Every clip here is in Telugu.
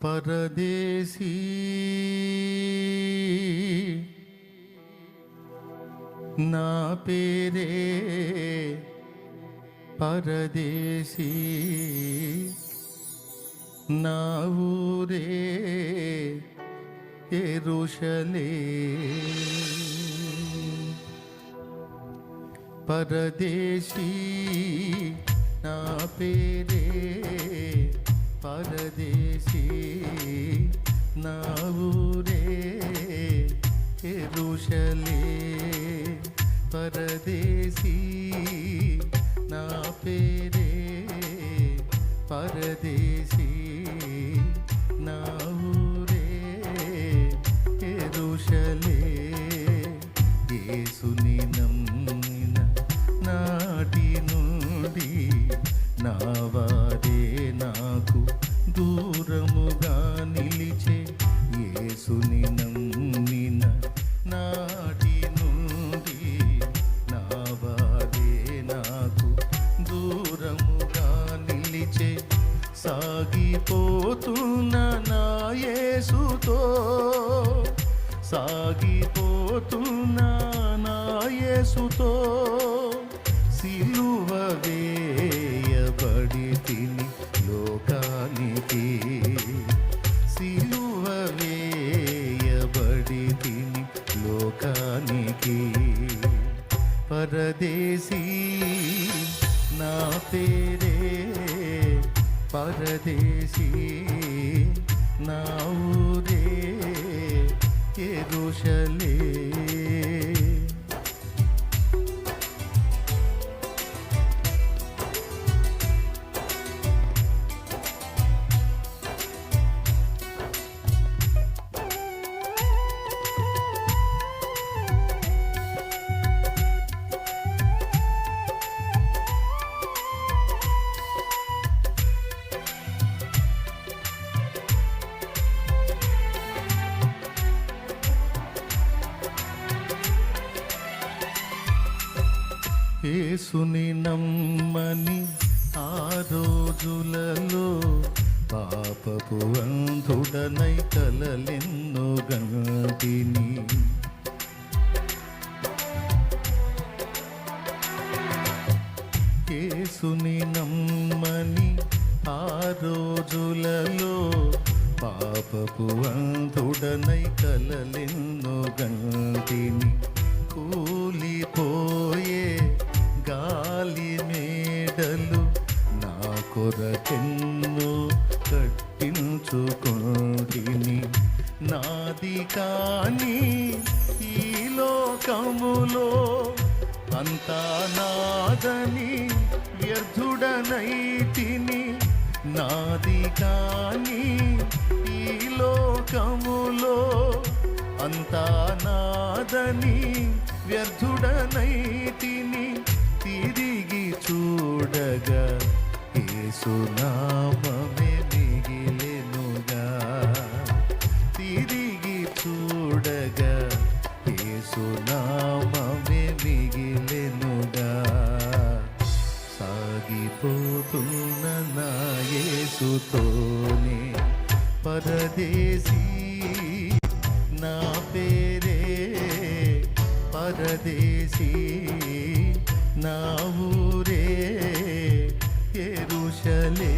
పరదేశీ నా పేరే పరదేశీ నా ఊరే ఎరుషలే పరదేశీ నా పేరే పరదేశీ నా ఊరే ఎరుషలే. పరదేశీ నా పేరే పరదేశీ నా ఊరే ఎరుషలే. యేసుని నమ్మిన పోతున్న నా యేసుతో సాగిపోతున్న నా యేసుతో సిలువ వేయబడి తిని లోకానికి సిలువ వేయబడి తిని లోకానికి. పరదేశీ నా పేరే పరదేశీ నా ఊరే ఎరుషలే. యేసుని నమ్మని ఆ రోజులలో పాపపు అంధుడనై కలలెన్నో గంటిని. యేసుని నమ్మని ఆ రోజులలో పాపపు అంధుడనై కలలెన్నో గంటిని. కూలిపోయే గాలి మేడలు నా కొరకెన్ను కట్టించుకోటిని. నాది కానీ ఈ లోకములో అంతా నాదని వ్యర్థుడనైతిని. నాది కానీ ఈ లోకములో అంతా నాదని వ్యర్థుడనైతిని. చూడగా ఏసునామమే మిగిలెనుగా. తిరిగి చూడగా ఏసునామమే మిగిలెనుగా. సాగిపోతున్న నా యేసుతోనే పరదేశీ నా పేరే. పరదేశీ నా ఊరే ఎరుషలే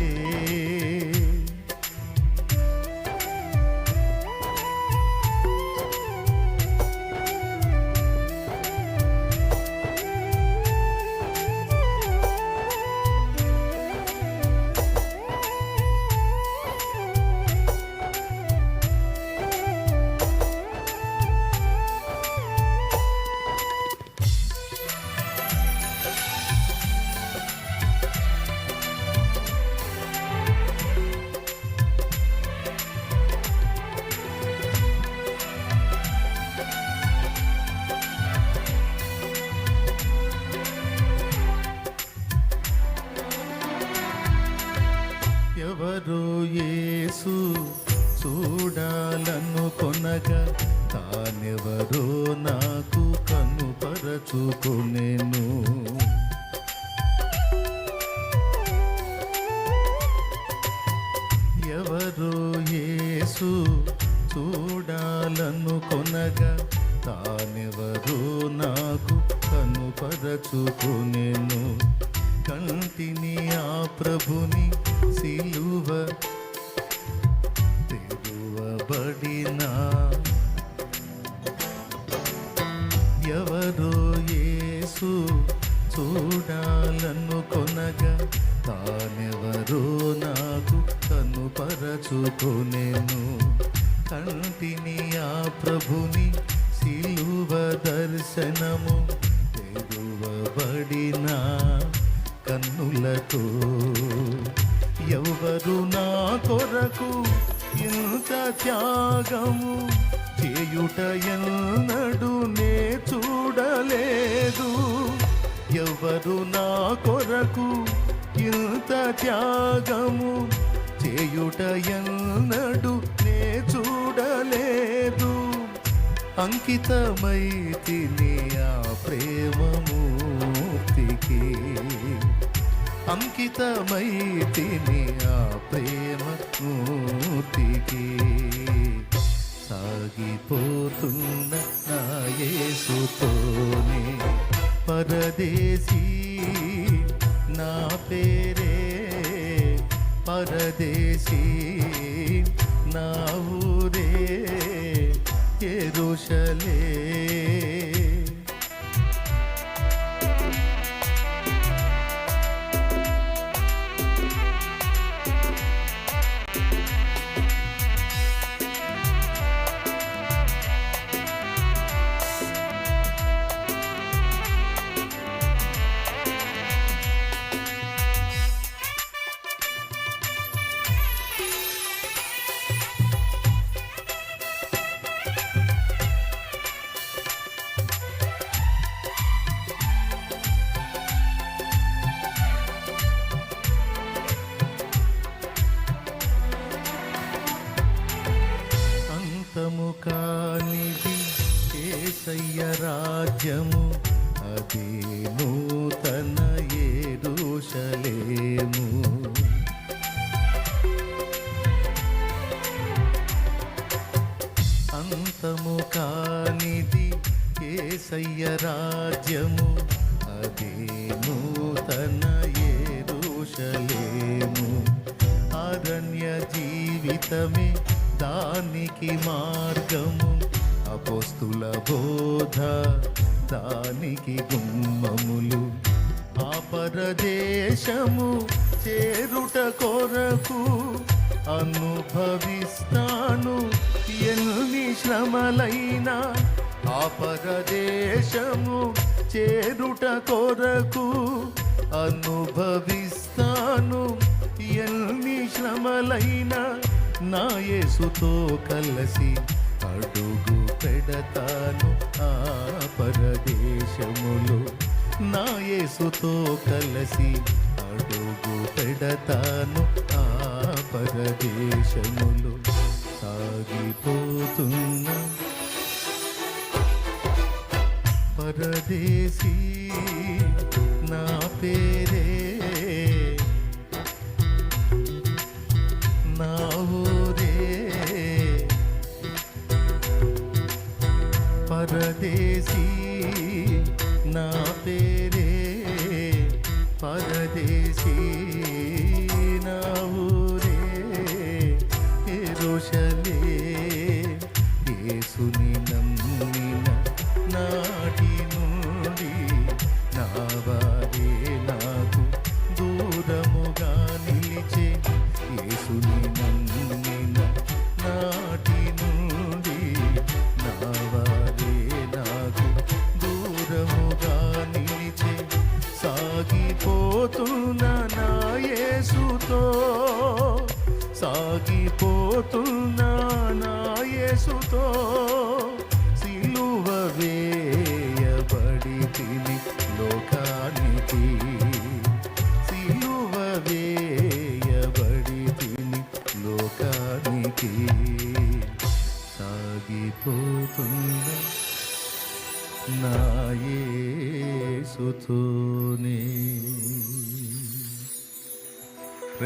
ఎవరో యేసు చూడాలనుకొనగా తానెవరో నాకు కనుపరచుకొనెను. ఎవరు యేసు చూడాలను కొనగా తానెవరు నాకు కనుపరచుకునేను. కంటిని ఆ ప్రభుని సిలువ తెరువబడిన ఎవరో యేసు చూడాలను కొనగా తానెవరో నాకు కనుపరచుకొనెను. కంటిని ఆ ప్రభుని సిలువ దర్శనము తెరువబడిన కన్నులతో కొరకు ఇంత త్యాగము చేయుట ఎన్నడు నే చూడలేదు. ఎవరు నా కొరకు ఇంత త్యాగము చేయుట ఎన్నడు నే చూడలేదు. అంకితమై తిని ఆ ప్రేమమూర్తికి అంకితమై తిని ఆ ప్రేమ మూర్తికి సాగిపోతున్న నా యేసుతోనే పరదేశీ నా పేరే పరదేశీ నా ఊరే ఎరుషలే. రాజ్యము అది నూతన ఏరుషలేము అంతము కానిది కేసయ్య రాజ్యము అది నూతన ఏరుషలేము అరణ్య జీవితమే దానికి మార్గము. అపోస్తుల బోధ దానికి గుమ్మములు. ఆ చేరుట కొరకు అనుభవిస్తాను. ఎన్ని శ్రమలైనా ఆ చేరుట కొరకు అనుభవిస్తాను. ఎన్ని శ్రమలైనా నా యేసుతో కలసి అడుగు పెడతాను ఆ పరదేశములు. నా యేసుతో కలిసి అడుగు పెడతాను ఆ పరదేశములు. సాగిపోతున్న పరదేశీ నా పేరే పరదేశీ సాగిపోతున్న నా యేసుతో సాగిపోతున్న నా యేసుతో.